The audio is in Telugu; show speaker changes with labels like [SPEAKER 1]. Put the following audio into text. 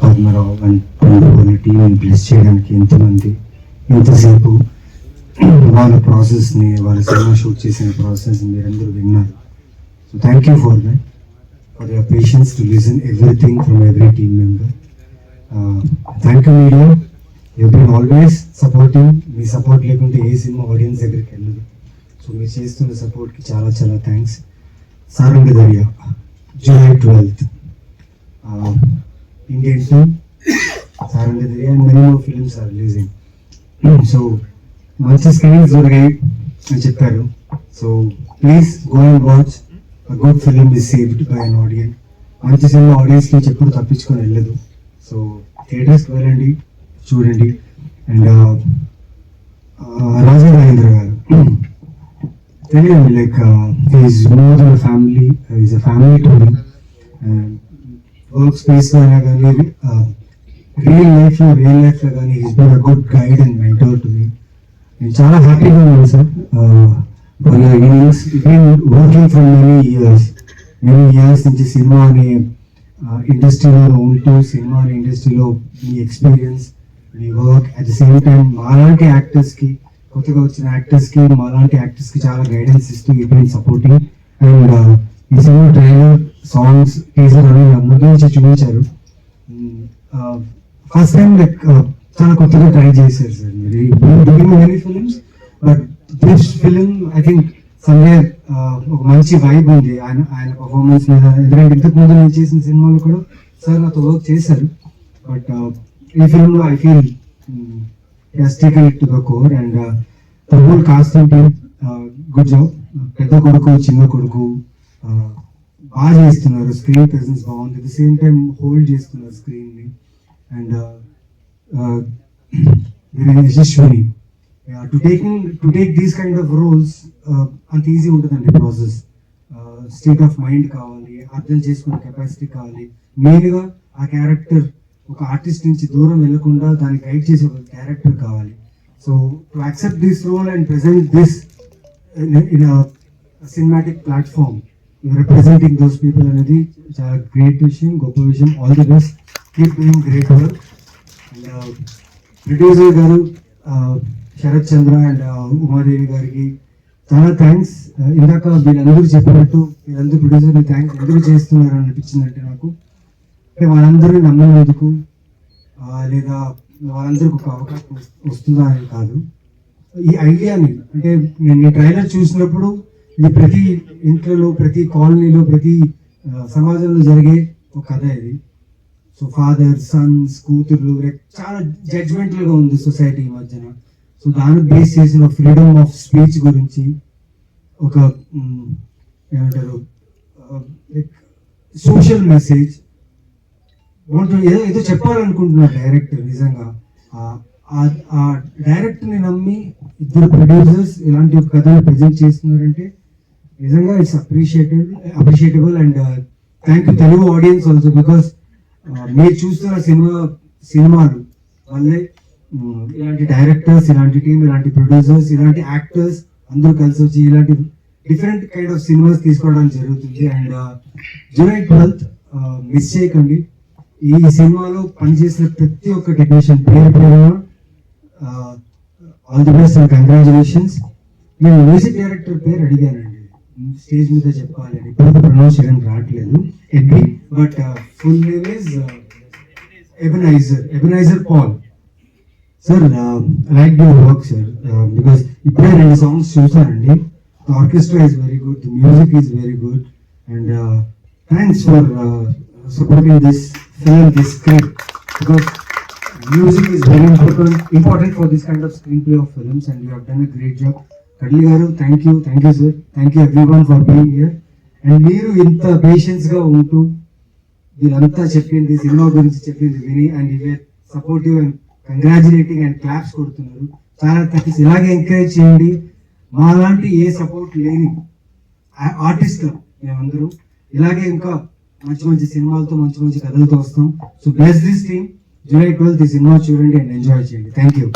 [SPEAKER 1] పద్మరావు అండ్ టీంని బ్లెస్ చేయడానికి ఎంతమంది ఎంతసేపు వాళ్ళ ప్రాసెస్ని వాళ్ళ సినిమా షూట్ చేసిన ప్రాసెస్ని మీరందరూ విన్నారు. So thank you for that for your patience to listen everything from every team member thank you media you been always supporting me support లేకుంటే ఏ సినిమా ఆడియన్స్ దగ్గరికి వెళ్ళదు. సో మీరు చేస్తున్న సపోర్ట్కి చాలా చాలా thanks Saranga Darya July twelfth Indian two Saranga Darya and many more films are releasing so మంచి స్క్రీన్స్ దొరికాయి అని చెప్పారు. So please go and watch good film is saved by an audience మంచి సినిమా ఆడియన్స్ నుంచి ఎప్పుడు తప్పించుకొని వెళ్ళదు. సో థియేటర్స్కి వెళ్ళండి చూడండి. అండ్ రాజా రాజేంద్ర గారు. తెలియదు like is more family is a family to me work space అయినా కానీ రియల్ లైఫ్లో రియల్ లైఫ్లో కానీ is been a good guide and mentor to me నేను చాలా హ్యాపీగా ఉన్నాను sir for your innings been working from many years many years నుంచి సినిమా అనే ఇండస్ట్రీలో ఉంటూ సినిమా అనే ఇండస్ట్రీలో మీ experience me work at the same time మాలాంటి యాక్టర్స్కి కొత్తగా వచ్చిన యాక్టర్స్కి మాలాంటి యాక్టర్స్కి చాలా గైడెన్స్ ఇస్తూ యూ బీన్ సపోర్టింగ్ అండ్ ఈ సినిమా ట్రైలర్ సాంగ్స్ టీజర్ అని నుంచి చూపించారు. ఫస్ట్ టైం లైక్ చాలా కొత్తగా ట్రై చేశారు సార్ మీరు. Doing many films but this film I think somewhere ఒక మంచి వైబ్ ఉంది. ఆయన ఆయన పర్ఫార్మెన్స్ మీద. ఎందుకంటే ఇంతకు ముందు నేను చేసిన సినిమాలు కూడా సార్ నాతో వర్క్ చేశారు. బట్ ఈ ఫిల్మ్లో I feel taken to the core and the whole casting team good job పెద్ద కొడుకు చిన్న కొడుకు బాగా చేస్తున్నారు. స్క్రీన్ ప్రెసెన్స్ బాగుంది. At the same time hold చేస్తున్నారు స్క్రీన్ని. And Yashaswini to taking to take these kind of roles అంత ఈజీ ఉంటుందండి ప్రాసెస్ స్టేట్ ఆఫ్ మైండ్ కావాలి అర్థం చేసుకునే కెపాసిటీ కావాలి. మెయిన్గా ఆ క్యారెక్టర్ ఒక ఆర్టిస్ట్ నుంచి దూరం వెళ్ళకుండా దాన్ని గైడ్ చేసే ఒక క్యారెక్టర్ కావాలి. So to accept this role and present this in cinematic platform representing those people అనేది చాలా గ్రేట్ విషయం గొప్ప విషయం all the best keep doing great work and producer గారు uh, Sharath Chandra and uh, Umadevi గారికి చాలా థ్యాంక్స్ uh, ఇందాక వీళ్ళందరూ చెప్పినట్టు వీళ్ళందరూ ప్రొడ్యూసర్ని థ్యాంక్స్ ఎందుకు చేస్తున్నారు అనిపించింది అనిపించిందంటే నాకు అంటే వాళ్ళందరూ నమ్మినందుకు లేదా వాళ్ళందరికీ ఒక అవకాశం వస్తుందా అని కాదు. ఈ ఐడియాని అంటే నేను ఈ ట్రైలర్ చూసినప్పుడు ఇది ప్రతి ఇంట్లో ప్రతి కాలనీలో ప్రతి సమాజంలో జరిగే ఒక కథ ఇది. సో ఫాదర్ సన్స్ కూతుర్లు చాలా జడ్జ్మెంటల్గా ఉంది సొసైటీ ఈ మధ్యన. సో దాన్ని బేస్ చేసిన ఫ్రీడమ్ ఆఫ్ స్పీచ్ గురించి ఒక ఏమంటారు లైక్ సోషల్ మెసేజ్ ఏదో ఏదో చెప్పాలనుకుంటున్నారు డైరెక్టర్ నిజంగా. ఆ- ఆ- నమ్మి ఇద్దరు ప్రొడ్యూసర్స్ ఇలాంటి ఒక కథను ప్రజెంట్ చేస్తున్నారంటే నిజంగా it's appreciated appreciable and thank you Telugu audience also because మీరు చూస్తున్న సినిమా సినిమాలు వల్లే ఇలాంటి డైరెక్టర్స్ ఇలాంటి టీం ఇలాంటి ప్రొడ్యూసర్స్ ఇలాంటి యాక్టర్స్ అందరూ కలిసి వచ్చి ఇలాంటి డిఫరెంట్ కైండ్ ఆఫ్ సినిమాస్ తీసుకోవడం జరుగుతుంది అండ్ జూలై ట్వెల్త్ మిస్ చేయకండి. ఈ సినిమాలో పనిచేసిన ప్రతి ఒక్క టెక్నీషియన్ పేరు పేరు all the best and congratulations నేను మ్యూజిక్ డైరెక్టర్ పేరు అడిగానండి. స్టేజ్ మీద చెప్పాలి అని. ఇప్పుడు ప్రొనౌన్సియేషన్ రావట్లేదు. Agree but full name is Ebenezer Ebenezer Paul sir like your work sir because ఇప్పుడే రెండు సాంగ్స్ చూసానండి orchestra is very good music is very good and thanks for supporting this film this script because music is very important important for this kind of screen play of films and you have done a great job Karli garu thank you thank you sir thank you everyone for being here and మీరు ఇంత పేషెన్స్గా ఉంటూ వీళ్ళంతా చెప్పింది సినిమా గురించి చెప్పింది విని అండ్ ఇవే supportive and congratulating and claps కొడుతున్నారు. చాలా థ్యాంక్స్ ఇలాగే ఎంకరేజ్ చేయండి. మా లాంటి ఏ సపోర్ట్ లేని ఆర్టిస్టులు మేమందరూ. ఇలాగే ఇంకా మంచి మంచి సినిమాలతో మంచి మంచి కథలతో వస్తాం. So bless this team July twelfth ఈ సినిమా చూడండి అండ్ ఎంజాయ్ చేయండి. Thank you